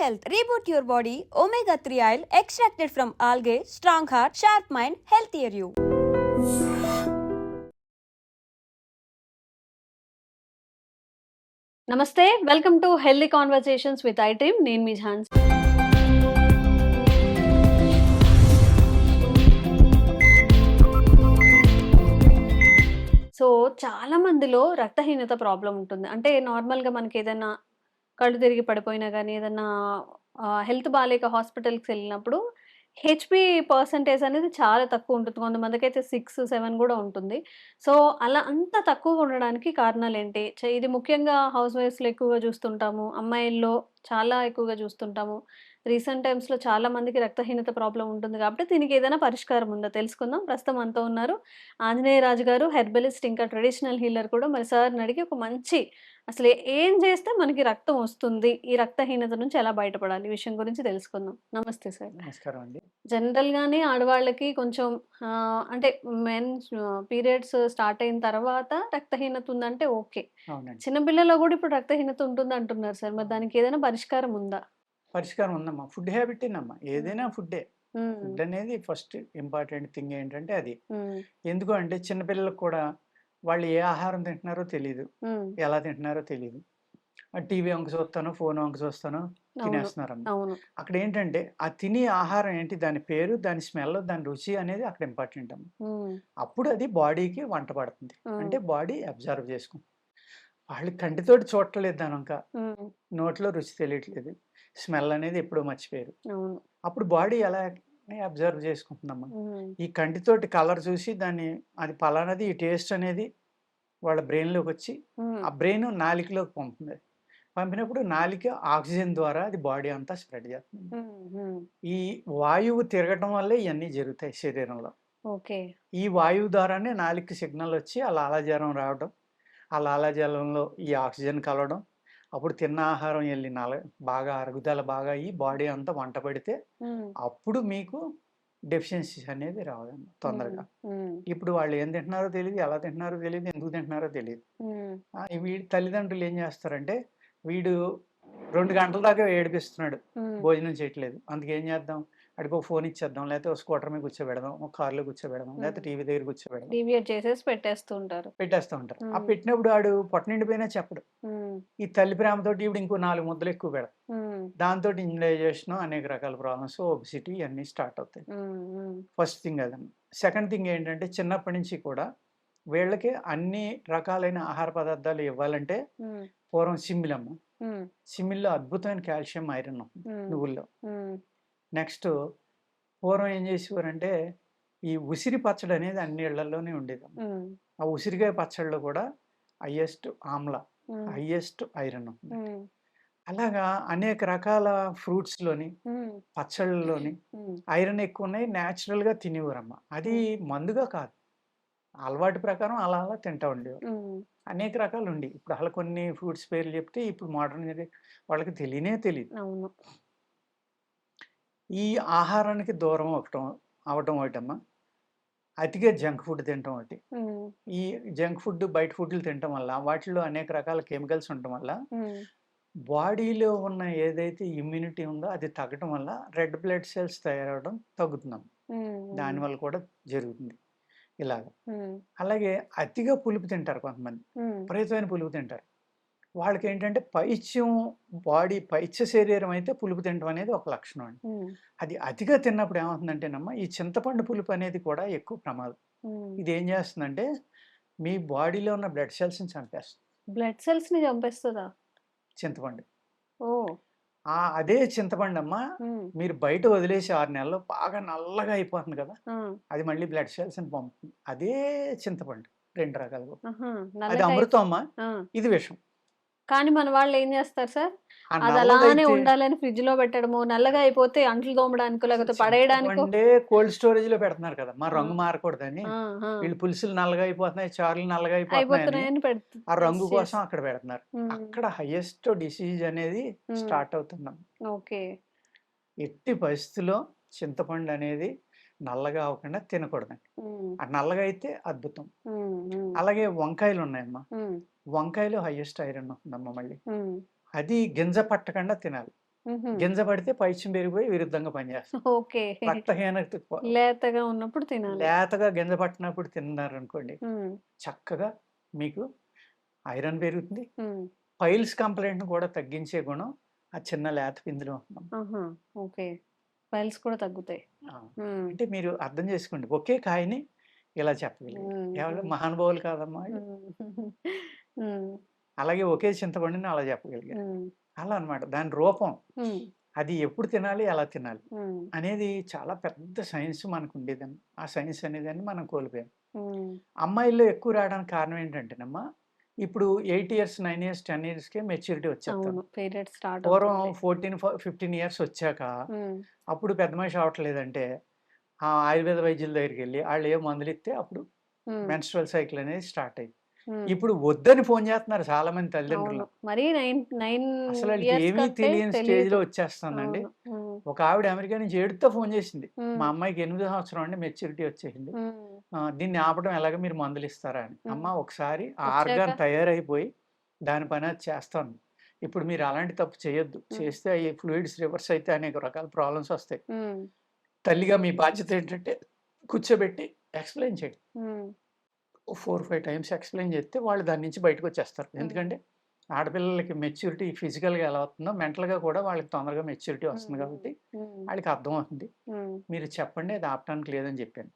Health reboot your body omega three oil extracted from algae strong heart sharp mind health year you నమస్తే welcome to healthy conversations with I team నేను మీ ఝాన్స్ so చాలా మందిలో రక్తహీనత problem ఉంటుంది. అంటే నార్మల్గా మనకి ఏదైనా కళ్ళు తిరిగి పడిపోయినా కానీ ఏదన్నా హెల్త్ బాగాలేక హాస్పిటల్కి వెళ్ళినప్పుడు హెచ్పి పర్సంటేజ్ అనేది చాలా తక్కువ ఉంటుంది. కొంతమందికి అయితే సిక్స్ సెవెన్ కూడా ఉంటుంది. సో అలా అంత తక్కువ ఉండడానికి కారణాలు ఏంటి? చ- ఇది ముఖ్యంగా హౌస్ వైఫ్స్లో ఎక్కువగా చూస్తుంటాము. అమ్మాయిల్లో చాలా ఎక్కువగా చూస్తుంటాము. రీసెంట్ టైమ్స్లో చాలా మందికి రక్తహీనత ప్రాబ్లం ఉంటుంది కాబట్టి దీనికి ఏదైనా పరిష్కారం ఉందో? తెలుసుకుందాం. ప్రస్తుతం అంతా ఉన్నారు ఆంజనేయ రాజు గారు హెర్బలిస్ట్ ఇంకా ట్రెడిషనల్ హీలర్ కూడా. మరి సార్ని అడిగి ఒక మంచి అసలు ఏం చేస్తే మనకి రక్తం వస్తుంది? ఈ రక్తహీనత నుంచి ఎలా బయటపడాలి? ఈ విషయం గురించి తెలుసుకుందాం. నమస్తే సార్. నమస్కారం అండి. జనరల్‌గానే ఆడవాళ్ళకి కొంచెం అంటే మెన్స్ పీరియడ్స్ స్టార్ట్ అయిన తర్వాత రక్తహీనత ఉందంటే ఓకే. అవునండి. చిన్న పిల్లల్లో గూడా ఇప్పుడు రక్తహీనత ఉంటుంది అంటున్నారు సార్. మరి దానికి ఏదైనా పరిష్కారం ఉందా? పరిష్కారం ఉందమ్మా ఫుడ్ హ్యాబిటేనమ్మా ఏదైనా ఫుడ్డే. ఫుడ్ అనేది ఫస్ట్ ఇంపార్టెంట్ థింగ్ ఏంటంటే అది. ఎందుకు అంటే చిన్నపిల్లలకు కూడా వాళ్ళు ఏ ఆహారం తింటున్నారో తెలియదు. ఎలా తింటున్నారో తెలియదు టీవీ వంక చూస్తాను ఫోన్ వంక చూస్తాను. తినేస్తున్నారమ్మా. అక్కడ ఏంటంటే ఆ తినే ఆహారం ఏంటి దాని పేరు దాని స్మెల్ దాని రుచి అనేది అక్కడ ఇంపార్టెంట్ అమ్మ. అప్పుడు అది బాడీకి వంట పడుతుంది. అంటే బాడీ అబ్జర్వ్ చేసుకుంటుంది వాళ్ళు కంటితోటి చూడట్లేదు దాని హ్మ్. నోట్లో రుచి తెలియట్లేదు స్మెల్ అనేది ఎప్పుడో మర్చిపోయారు. అప్పుడు బాడీ ఎలా అబ్జర్వ్ చేసుకుంటుందమ్మా. ఈ కంటితోటి కలర్ చూసి దాన్ని అది పలానది ఈ టేస్ట్ అనేది వాళ్ళ బ్రెయిన్లోకి వచ్చి. ఆ బ్రెయిన్ నాలికలోకి పంపుతుంది పంపినప్పుడు నాలిక ఆక్సిజన్ ద్వారా అది బాడీ అంతా స్ప్రెడ్ చేస్తుంది. ఈ వాయువు తిరగటం వల్లే ఇవన్నీ జరుగుతాయి శరీరంలో ఓకే. ఈ వాయువు ద్వారానే నాలిక సిగ్నల్ వచ్చి ఆ లాలాజలం రావడం ఆ లాలాజలంలో ఈ ఆక్సిజన్ కలవడం అప్పుడు తిన్న ఆహారం వెళ్ళి నల బాగా అరుగుదల బాగా అయ్యి బాడీ అంతా వంట పడితే. అప్పుడు మీకు డెఫిషియన్సీ అనేది రావడం తొందరగా. ఇప్పుడు వాళ్ళు ఏం తింటున్నారో తెలియదు ఎలా తింటున్నారో తెలియదు ఎందుకు తింటున్నారో తెలియదు వీడి తల్లిదండ్రులు ఏం చేస్తారంటే వీడు రెండు గంటల దాకా ఏడిపిస్తున్నాడు. భోజనం చేయట్లేదు. అందుకే చేద్దాం? అడిగి ఫోన్ ఇచ్చేద్దాం లేకపోతే ఒక స్కూటర్ మీద కూర్చోబెడదాం ఒక కార్లో కూర్చోబెడదాం లేకపోతే. టీవీ దగ్గర కూర్చోబెడదాం డీవియేట్ చేసేసి పెట్టేస్తూ ఉంటారు. పెట్టేస్తూ ఉంటారు ఆ. పెట్టినప్పుడు వాడు పొట్ట నిండిపోయినా చెప్పడు. ఈ తల్లి ప్రేమతోటి ఇప్పుడు ఇంకో నాలుగు ముద్దలు ఎక్కువ పెడతాం. దాంతో ఇండైజేషన్ అనేక రకాల ప్రాబ్లమ్స్ ఒబిసిటీ అన్నీ స్టార్ట్ అవుతాయి. ఫస్ట్ థింగ్ అదన్న సెకండ్ థింగ్ ఏంటంటే చిన్నప్పటి నుంచి కూడా వీళ్ళకి అన్ని రకాలైన ఆహార పదార్థాలు ఇవ్వాలంటే. పూర్వం సిమ్మిలమ్మ. సిమ్మిల్లో అద్భుతమైన కాల్షియం ఐరన్. నువ్వుల్లో. నెక్స్ట్ పూర్వం ఏం చేసేవారంటే ఈ ఉసిరి పచ్చడి అనేది అన్ని ఇళ్ళలోనే ఉండేది. ఆ ఉసిరికాయ పచ్చడిలో కూడా హయ్యెస్ట్ ఆమ్ల. హయ్యెస్ట్ ఐరన్ ఉంటుంది. అలాగా అనేక రకాల ఫ్రూట్స్లోని హ్మ్. పచ్చళ్ళలోని. ఐరన్ ఎక్కువ ఉన్నాయి న్యాచురల్గా తినేవారమ్మ అది మందుగా కాదు అలవాటు ప్రకారం అలా అలా తింటా ఉండేవారు. అనేక రకాలు ఉండి ఇప్పుడు అలా కొన్ని ఫ్రూట్స్ పేర్లు చెప్తే ఇప్పుడు మోడర్న్ వాళ్ళకి తెలియనే తెలియదు. ఈ ఆహారానికి దూరం అవటం అవటం ఒకటమ్మా అతిగా జంక్ ఫుడ్ తినటం ఒకటి. ఈ జంక్ ఫుడ్ బయట ఫుడ్లు తినటం వల్ల వాటిలో అనేక రకాల కెమికల్స్ ఉండటం వల్ల. బాడీలో ఉన్న ఏదైతే ఇమ్యూనిటీ ఉందో అది తగ్గటం వల్ల రెడ్ బ్లడ్ సెల్స్ తయారవడం తగ్గుతున్నాం. దానివల్ల కూడా జరుగుతుంది ఇలాగ. అలాగే అతిగా పులుపు తింటారు కొంతమంది. విపరీతమైన పులుపు తింటారు వాళ్ళకి ఏంటంటే పైత్యం బాడీ పైత్య శరీరం అయితే పులుపు తినడం అనేది ఒక లక్షణం అండి. అది అతిగా తిన్నప్పుడు ఏమవుతుందంటేనమ్మా ఈ చింతపండు పులుపు అనేది కూడా ఎక్కువ ప్రమాదం. ఇది ఏం చేస్తుందంటే మీ బాడీలో ఉన్న బ్లడ్ సెల్స్ని చంపేస్తుంది బ్లడ్ సెల్స్‌ని చంపేస్తదా? చింతపండు ఓహ్! ఆ అదే చింతపండు అమ్మ. మీరు బయట వదిలేసి ఆరు నెలల్లో బాగా నల్లగా అయిపోతుంది కదా! అది మళ్ళీ బ్లడ్ సెల్స్ని పంపుతుంది అదే చింతపండు రెండు రకాలుగా! అది అమృతం అమ్మ! ఇది విషం కానీ మన వాళ్ళు ఏం చేస్తారు సార్? అది అలానే ఉండాలని ఫ్రిడ్జ్‌లో పెట్టడమో, నల్లగా అయిపోతే అంట్లు తోమడానికో, లేకపోతే పడేయడానికో కోల్డ్ స్టోరేజ్లో పెడుతున్నారు కదా మా! రంగు మారకూడదని! వీళ్ళు పులుసులు నల్లగా అయిపోతున్నాయి చారులు నల్లగా పెడుతు ఆ రంగు కోసం అక్కడ పెడుతున్నారు. అక్కడ హైయెస్ట్ డిసీజ్ అనేది. స్టార్ట్ అవుతున్నాం ఓకే. ఎట్టి పరిస్థితిలో చింతపండు అనేది నల్లగా అవ్వకుండా తినకూడదండి. ఆ నల్లగా అయితే అద్భుతం. అలాగే వంకాయలు ఉన్నాయమ్మా. వంకాయలు హైయెస్ట్ ఐరన్ ఉందమ్మా మళ్ళీ. అది గింజ పట్టకుండా తినాలి. గింజ పడితే పైత్యం పెరిగిపోయి విరుద్ధంగా పనిచేస్తుంది రక్తహీనత లేతగా ఉన్నప్పుడు తినాలి లేతగా గింజ పట్టినప్పుడు తిన్నారు అనుకోండి. చక్కగా మీకు ఐరన్ పెరుగుతుంది. పైల్స్ కంప్లైంట్ కూడా తగ్గించే గుణం ఆ చిన్న లేత పిందులో ఉంటున్నాం ఫైల్స్ కూడా తగ్గుతాయి. అంటే మీరు అర్థం చేసుకోండి ఒకే కాయని ఇలా చెప్పగలిగారు. ఎవరు మహానుభావులు కాదమ్మా మ్మ్. మ్మ్. అలాగే ఒకే చింతపండుని అలా చెప్పగలిగారు. అలా అన్నమాట దాని రూపం. అది ఎప్పుడు తినాలి ఎలా తినాలి. అనేది చాలా పెద్ద సైన్స్ మనకు ఉండేదని ఆ సైన్స్ అనేదాన్ని మనం కోల్పోయాం మ్మ్. అమ్మాయిల్లో ఎక్కువ రావడానికి కారణం ఏంటంటేనమ్మా ఇప్పుడు eight years nine years ten ఇయర్స్కే maturity start పూర్వం ఫోర్టీన్ ఫిఫ్టీన్ ఇయర్స్ వచ్చాక అప్పుడు పెద్ద మనిషి అవట్లేదంటే ఆ ఆయుర్వేద వైద్యుల దగ్గరికి వెళ్ళి వాళ్ళు ఏ మందులు ఇస్తే అప్పుడు మెన్స్ట్రల్ సైకిల్ అనేది స్టార్ట్ అయ్యింది ఇప్పుడు వద్దని ఫోన్ చేస్తున్నారు చాలా మంది తల్లిదండ్రులు అసలు ఏమీ తెలియని స్టేజ్లో వచ్చేస్తుందండి. ఒక ఆవిడ అమెరికా నుంచి ఏడుతో ఫోన్ చేసింది. మా అమ్మాయికి ఎనిమిదో సంవత్సరం అండి మెచ్యూరిటీ వచ్చేసింది. దీన్ని ఆపడం ఎలాగ మీరు మందులు ఇస్తారా అని. మ్మ్. అమ్మ ఒకసారి ఆ? ఆర్గాన్ తయారైపోయి దాని పని అది చేస్తాను. ఇప్పుడు మీరు అలాంటి తప్పు చేయొద్దు. చేస్తే అవి ఫ్లూయిడ్స్ రివర్స్ అయితే అనేక రకాల ప్రాబ్లమ్స్ వస్తాయి. తల్లిగా మీ బాధ్యత ఏంటంటే కూర్చోబెట్టి ఎక్స్ప్లెయిన్ చేయండి. ఫోర్ ఫైవ్ టైమ్స్ ఎక్స్ప్లెయిన్ చేస్తే వాళ్ళు దాని నుంచి బయటకు వచ్చేస్తారు. ఎందుకంటే ఆడపిల్లలకి మెచ్యూరిటీ ఫిజికల్గా ఎలా అవుతుందో మెంటల్గా కూడా వాళ్ళకి తొందరగా మెచ్యూరిటీ వస్తుంది కాబట్టి వాళ్ళకి అర్థం అవుతుంది మీరు చెప్పండి అది ఆపడానికి లేదని చెప్పాను.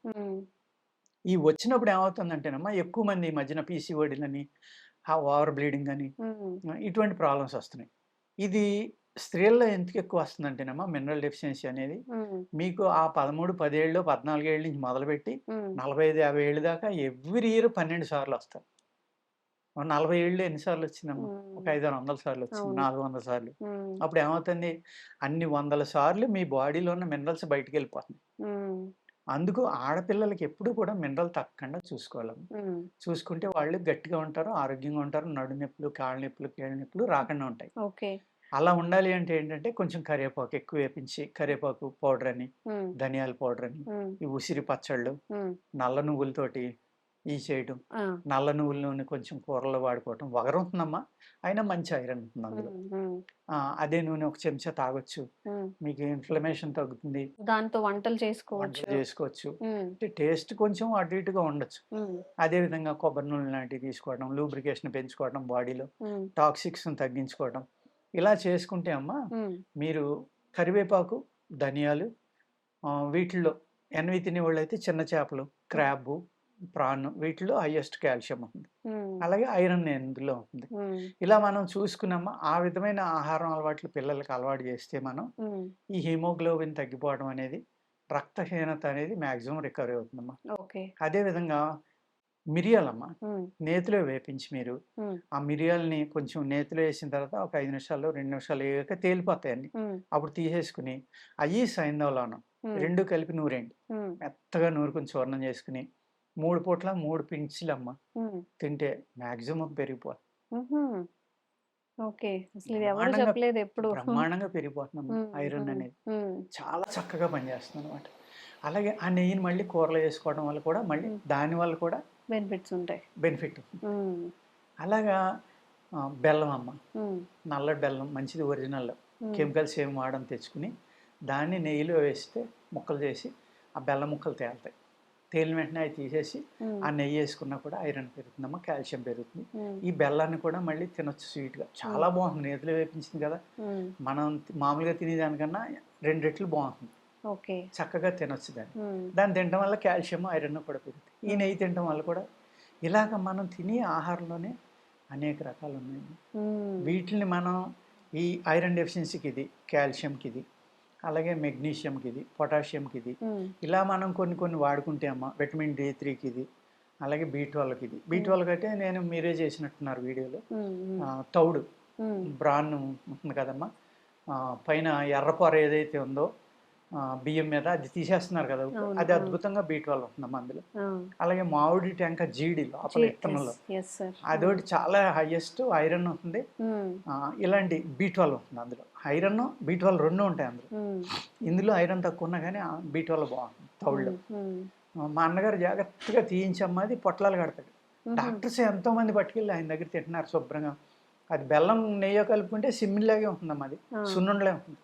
ఈ వచ్చినప్పుడు ఏమవుతుందంటేనమ్మా ఎక్కువ మంది ఈ మధ్యన పీసీఓడీలని ఆ ఓవర్ బ్లీడింగ్ అని ఇటువంటి ప్రాబ్లమ్స్ వస్తున్నాయి. ఇది స్త్రీల్లో ఎందుకు ఎక్కువ వస్తుందంటేనమ్మా మినరల్ డెఫిషియన్సీ అనేది మీకు ఆ పదమూడు పదేళ్ళు పద్నాలుగేళ్ళ నుంచి మొదలుపెట్టి నలభై ఐదు యాభై ఏళ్ళు దాకా ఎవ్రీ ఇయర్ పన్నెండు సార్లు వస్తారు. నలభై ఏళ్ళు ఎన్నిసార్లు వచ్చిందమ్మా? ఒక ఐదు ఆరు వందల సార్లు వచ్చింది. నాలుగు వందల సార్లు. అప్పుడు ఏమవుతుంది? అన్ని వందల సార్లు మీ బాడీలో ఉన్న మినరల్స్ బయటికి వెళ్ళిపోతుంది అందుకు ఆడపిల్లలకి ఎప్పుడు కూడా మినరల్ తక్కకుండా చూసుకోవాలమ్మా. చూసుకుంటే వాళ్ళు గట్టిగా ఉంటారు ఆరోగ్యంగా ఉంటారు నడు నొప్పులు కాళ్ళ నొప్పులు కీళ్ళ నొప్పులు రాకుండా ఉంటాయి. అలా ఉండాలి అంటే ఏంటంటే కొంచెం కరివేపాకు ఎక్కువ వేపించి కరివేపాకు పౌడర్ అని ధనియాల పౌడర్ అని ఈ ఉసిరి పచ్చళ్ళు నల్ల నువ్వులతోటి ఈ చేయడం నల్ల నువ్వుల నూనె కొంచెం కూరలో వాడుకోవటం. వగరుంటుందమ్మా అయినా మంచి ఐరన్ ఉంటుంది అందులో. అదే నూనె ఒక చెంచా తాగొచ్చు. మీకు ఇన్ఫ్లమేషన్ తగ్గుతుంది. దాంతో వంటలు చేసుకోవచ్చు. చేసుకోవచ్చు. అంటే టేస్ట్ కొంచెం అటు ఇటుగా ఉండొచ్చు. అదే విధంగా కొబ్బరి నూనె లాంటివి తీసుకోవడం లూబ్రికేషన్ పెంచుకోవడం బాడీలో. టాక్సిక్స్ తగ్గించుకోవడం ఇలా చేసుకుంటే అమ్మా మీరు కరివేపాకు ధనియాలు వీటిల్లో ఎనవి తినే వాళ్ళు అయితే చిన్న చేపలు క్రాబ్ ప్రాన్ వీటిలో హైయెస్ట్ కాల్షియం ఉంటుంది ఉమ్, అలాగే ఐరన్ ఇందులో ఉంటుంది ఉమ్, ఇలా మనం చూసుకున్నామా ఆ విధమైన ఆహారం అలవాట్లు పిల్లలకి అలవాటు చేస్తే మనం ఈ హిమోగ్లోబిన్ తగ్గిపోవడం అనేది రక్తహీనత అనేది మ్యాక్సిమం రికవరీ అవుతుందమ్మా. ఓకే. అదేవిధంగా మిరియాలమ్మా నేతిలో వేపించి మీరు ఆ మిరియాలని కొంచెం నేతిలో వేసిన తర్వాత ఒక ఐదు నిమిషాలు రెండు నిమిషాలు వేయక తేలిపోతాయండి. అప్పుడు తీసేసుకుని అయ్యి సైంధవలోనం ఉమ్, రెండు కలిపి నూరేయండి. మెత్తగా నూరుకుని చూర్ణం చేసుకుని మూడు పూట్ల మూడు పించిలమ్మ తింటే మ్యాక్సిమం పెరిగిపోతుంది. ఉహుం. ఓకే. చెప్పలేదు ఎప్పుడు. బ్రహ్మాండంగా పెరిగిపోతుంది ఉమ్, ఐరన్ అనేది. చాలా చక్కగా పనిచేస్తుంది అనమాట అలాగే ఆ నెయ్యిని మళ్ళీ కూరలో వేసుకోవడం వల్ల కూడా మళ్ళీ. దాని వల్ల కూడా బెనిఫిట్స్ ఉంటాయి. బెనిఫిట్. అలాగా బెల్లం అమ్మ. నల్ల బెల్లం మంచిది ఒరిజినల్. కెమికల్స్ ఏం వాడని తెచ్చుకుని దాన్ని నెయ్యిలో వేస్తే ముక్కలు చేసి ఆ బెల్లం ముక్కలు తేలుతాయి. తేలిన వెంటనే అవి తీసేసి ఆ నెయ్యి వేసుకున్నా కూడా ఐరన్ పెరుగుతుందమ్మా కాల్షియం పెరుగుతుంది. ఈ బెల్లాన్ని కూడా మళ్ళీ తినొచ్చు స్వీట్గా. చాలా బాగుంటుంది నేతిలో వేపించింది కదా. మనం మామూలుగా తినేదానికన్నా రెండు రెట్లు బాగుంటుంది. ఓకే. చక్కగా తినొచ్చు దాన్ని. దాన్ని తినడం వల్ల కాల్షియం ఐరన్ కూడా పెరుగుతుంది ఈ నెయ్యి తినడం వల్ల కూడా ఇలాగ మనం తినే ఆహారంలోనే అనేక రకాలు ఉన్నాయి వీటిని మనం ఈ ఐరన్ డెఫిషియన్సీకి ఇది కాల్షియంకి ఇది అలాగే మెగ్నీషియంకి ఇది పొటాషియంకి ఇది ఇలా మనం కొన్ని కొన్ని వాడుకుంటే అమ్మ విటమిన్ డి త్రీకి ఇది అలాగే బీ ట్వెల్వ్కి ఇది బీ ట్వెల్వ్కి అయితే నేను మీరే చేసినట్టున్నారు వీడియోలో. తౌడు. బ్రాన్ ఉంటుంది కదమ్మా. పైన ఎర్రపొర ఏదైతే ఉందో బియ్యం మీద అది తీసేస్తున్నారు కదా అది. అద్భుతంగా బీ ట్వెల్వ్ ఉంటుందమ్మా అందులో. అలాగే మామిడి టెంక జీడి లోపల జీ- విత్తనంలో. అదొకటి చాలా హైయెస్ట్ ఐరన్ ఉంటుంది ఇలాంటి బీ ట్వెల్వ్ ఉంటుంది అందులో. ఐరన్ బీ ట్వెల్వ్ రెండు ఉంటాయి అందులో. ఇందులో ఐరన్ తక్కువ ఉన్నా కానీ బీ ట్వెల్వ్ బాగుంటుంది తౌళ్ళు మా అన్నగారు జాగ్రత్తగా తీయించమ్మా అది పొట్లాలు కడతాడు. డాక్టర్స్ ఎంతో మంది పట్టుకెళ్ళి ఆయన దగ్గర తింటున్నారు శుభ్రంగా. అది బెల్లం నెయ్యి కలుపుకుంటే సిమ్మిలాగే ఉంటుందమ్మా అది. సున్నుండలే ఉంటుంది.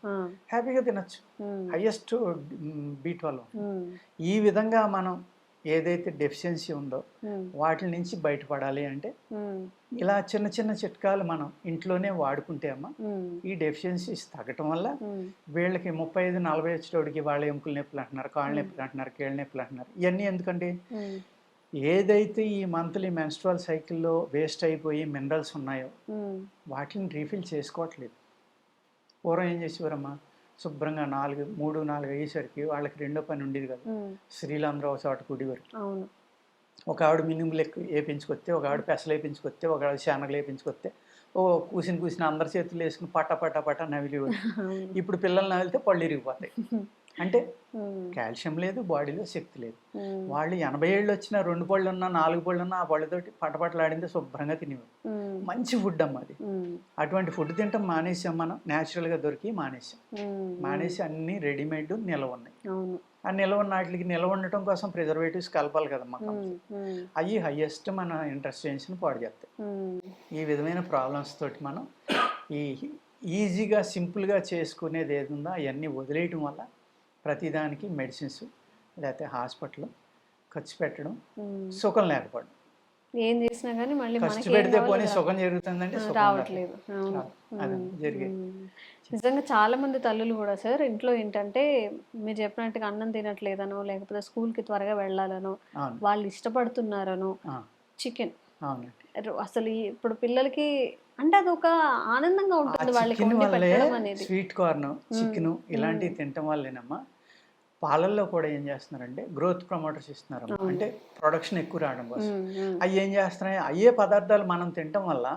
హ్యాపీగా తినచ్చు. ఉమ్, హయ్యెస్ట్ బీ ఈ విధంగా మనం ఏదైతే డెఫిషియన్సీ ఉందో వాటి నుంచి బయటపడాలి అంటే ఇలా చిన్న చిన్న చిట్కాలు మనం ఇంట్లోనే వాడుకుంటే అమ్మ ఈ డెఫిషియన్సీస్ తగ్గటం వల్ల వీళ్ళకి ముప్పై ఐదు నలభై వచ్చేటోడికి వాళ్ళ ఎముకల నొప్పులు అంటున్నారు కాళ్ళ నొప్పులు అంటున్నారు కీళ్ళ నొప్పులు అంటున్నారు ఇవన్నీ ఎందుకంటే ఉమ్, ఏదైతే ఈ మంత్లీ మెన్స్ట్రువల్ సైకిల్లో వేస్ట్ అయిపోయి మినరల్స్ ఉన్నాయో వాటిని రీఫిల్ చేసుకోవట్లేదు. పూర్వం ఏం చేసేవారమ్మా? శుభ్రంగా నాలుగు మూడు నాలుగు అయ్యేసరికి వాళ్ళకి రెండో పని ఉండేది కదా. స్త్రీలందరూ ఒక చోట కుడివారు. ఒక ఆవిడ మినుములు ఎక్కువ వేపించుకొస్తే ఒక ఆవిడ పెసలు వేపించుకొస్తే ఒక ఆవిడ శనగలు వేపించుకొస్తే ఓ కూసిన కూసిన అందరి చేతులు వేసుకుని పట్ట పట్ట పట్ట నవిలేవారు. అవును. ఇప్పుడు పిల్లలు నవిలితే పళ్ళు ఇరిగిపోతాయి. అంటే కాల్షియం లేదు బాడీలో శక్తి లేదు. వాళ్ళు ఎనభై ఏళ్ళు వచ్చినా రెండు పళ్ళు ఉన్నా నాలుగు పళ్ళు ఉన్నా ఆ పళ్ళతోటి పటపటలాడిందే శుభ్రంగా తినేవారు. మంచి ఫుడ్ అమ్మ అది. అటువంటి ఫుడ్ తింటాం మానేసాం మనం. న్యాచురల్గా దొరికి మానేసాం. మానేసి అన్ని రెడీమేడ్ నిల్వ ఉన్నాయి. ఆ నిల్వ ఉన్న వాటికి నిల్వ ఉండటం కోసం ప్రిజర్వేటివ్స్ కలపాలి కదమ్మా అవి హయ్యెస్ట్ మన ఇంటర్స్టెన్షన్ పాడు చేస్తాయి. ఈ విధమైన ప్రాబ్లమ్స్ తోటి మనం ఈ ఈజీగా సింపుల్గా చేసుకునేది ఏది ఉందో అవన్నీ వదిలేయటం వల్ల ప్రతిదానికి మెడిసిన్స్ లేకపోతే హాస్పిటల్ ఖర్చు పెట్టడం. సుఖం లేకపోవడం. ఏం చేసినా కానీ మళ్ళీ ఖర్చు పెడితే పోనీ సుఖం జరుగుతుందంటే రావట్లేదు. జరిగేది. నిజంగా చాలా మంది తల్లులు కూడా సార్ ఇంట్లో ఏంటంటే మీరు చెప్పినట్టుగా అన్నం తినట్లేదనో లేకపోతే స్కూల్కి త్వరగా వెళ్ళాలనో వాళ్ళు ఇష్టపడుతున్నారనో చికెన్. అవునండి. అసలు ఇప్పుడు పిల్లలకి అంటే అది ఒక ఆనందంగా ఉంటుంది వాళ్ళకి స్వీట్ కార్న్ చికెన్ ఇలాంటివి తినటం వల్లేనమ్మా. పాలల్లో కూడా ఏం చేస్తున్నారంటే గ్రోత్ ప్రమోటర్స్ ఇస్తున్నారు. అంటే ప్రొడక్షన్ ఎక్కువ రావడం కోసం. అవి ఏం చేస్తున్నాయి? అయ్యే పదార్థాలు మనం తినటం వల్ల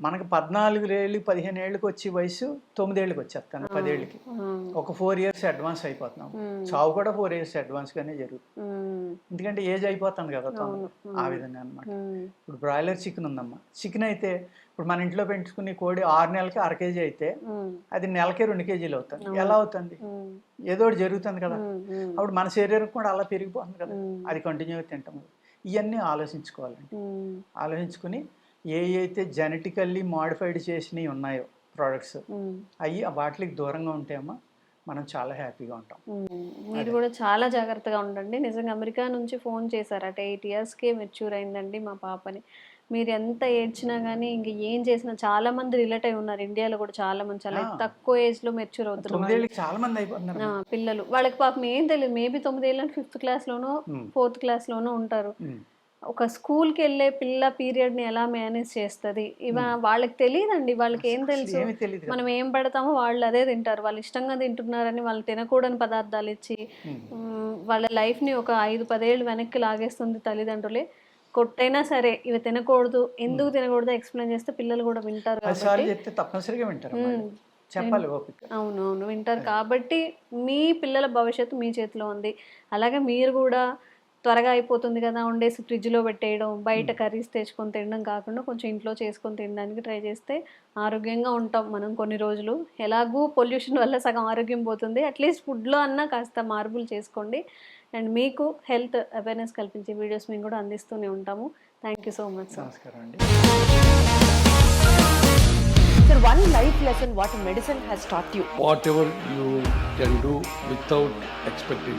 మనకి పద్నాలుగు ఏళ్ళు పదిహేను ఏళ్ళకి వచ్చి వయసు తొమ్మిదేళ్ళకి వచ్చేస్తాను పదేళ్ళకి. ఒక ఫోర్ ఇయర్స్ అడ్వాన్స్ అయిపోతున్నాం. చావు కూడా ఫోర్ ఇయర్స్ అడ్వాన్స్గానే జరుగుతుంది. ఉమ్, ఎందుకంటే ఏజ్ అయిపోతుంది కదా ఆ విధంగా అన్నమాట. ఉమ్, ఇప్పుడు బ్రాయిలర్ చికెన్ ఉందమ్మా. చికెన్ అయితే ఇప్పుడు మన ఇంట్లో పెంచుకునే కోడి ఆరు నెలలకి అర కేజీ అయితే అది నెలకే రెండు కేజీలు అవుతుంది. ఎలా అవుతుంది? ఏదో ఒకటి జరుగుతుంది కదా. అప్పుడు మన శరీరం కూడా అలా పెరిగిపోతుంది కదా. అది కంటిన్యూగా తింటాం. ఇవన్నీ ఆలోచించుకోవాలండి. ఆలోచించుకుని ఏ అయితే జెనెటికల్లీ మాడిఫైడ్ చేసినవి ఉన్నాయో ప్రోడక్ట్స్ అవి వాటికి దూరంగా ఉంటేమో మనం చాలా హ్యాపీగా ఉంటాం. మీరు కూడా చాలా జాగ్రత్తగా ఉండండి. నిజంగా అమెరికా నుంచి ఫోన్ చేశారట ఎయిట్ ఇయర్స్కే మెచ్యూర్ అయిందండి మా పాపని. మీరు ఎంత ఏడ్చినా కానీ ఇంక ఏం చేసినా చాలా మంది రిలేట్ అయి ఉన్నారు. ఇండియాలో కూడా చాలా మంది చాలా. తక్కువ ఏజ్లో మెచ్యూర్ అవుతున్నారు. చాలా మంది అయిపోతున్నారు. పిల్లలు. వాళ్ళకి పాపం ఏం తెలియదు. మేబీ తొమ్మిదేళ్ళు ఫిఫ్త్ క్లాస్ లోనో ఫోర్త్ క్లాస్ లోనో ఉంటారు. ఒక స్కూల్కి వెళ్ళే పిల్ల పీరియడ్ని ఎలా మేనేజ్ చేస్తుంది? ఇవ వాళ్ళకి తెలియదండి. వాళ్ళకి ఏం తెలుసు. మనం ఏం పెడతామో వాళ్ళు అదే తింటారు. వాళ్ళు ఇష్టంగా తింటున్నారని వాళ్ళు తినకూడని పదార్థాలు ఇచ్చి వాళ్ళ లైఫ్ని ఒక ఐదు పదేళ్ళు వెనక్కి లాగేస్తుంది తల్లిదండ్రులే. కొట్టైనా సరే ఇవి తినకూడదు ఎందుకు తినకూడదు ఎక్స్ప్లెయిన్ చేస్తే పిల్లలు కూడా వింటారు పదిసార్లు కాబట్టి. చెప్తే తప్పనిసరిగా వింటారు. చెప్పాలి ఓపిక. అవును అవును వింటారు కాబట్టి మీ పిల్లల భవిష్యత్తు మీ చేతిలో ఉంది. అలాగే మీరు కూడా త్వరగా అయిపోతుంది కదా వండేసి ఫ్రిడ్జ్లో పెట్టేయడం బయట కర్రీస్ తెచ్చుకొని తినడం కాకుండా కొంచెం ఇంట్లో చేసుకొని తినడానికి ట్రై చేస్తే ఆరోగ్యంగా ఉంటాం మనం కొన్ని రోజులు. ఎలాగూ పొల్యూషన్ వల్ల సగం ఆరోగ్యం పోతుంది. అట్లీస్ట్ ఫుడ్లో అన్నా కాస్త మార్పులు చేసుకోండి. అండ్ మీకు హెల్త్ అవేర్నెస్ కల్పించే వీడియోస్ మేము కూడా అందిస్తూనే ఉంటాము. Thank you so much sir. నమస్కారం అండి. Sir, one life lesson what medicine has taught you. whatever you can do without expecting.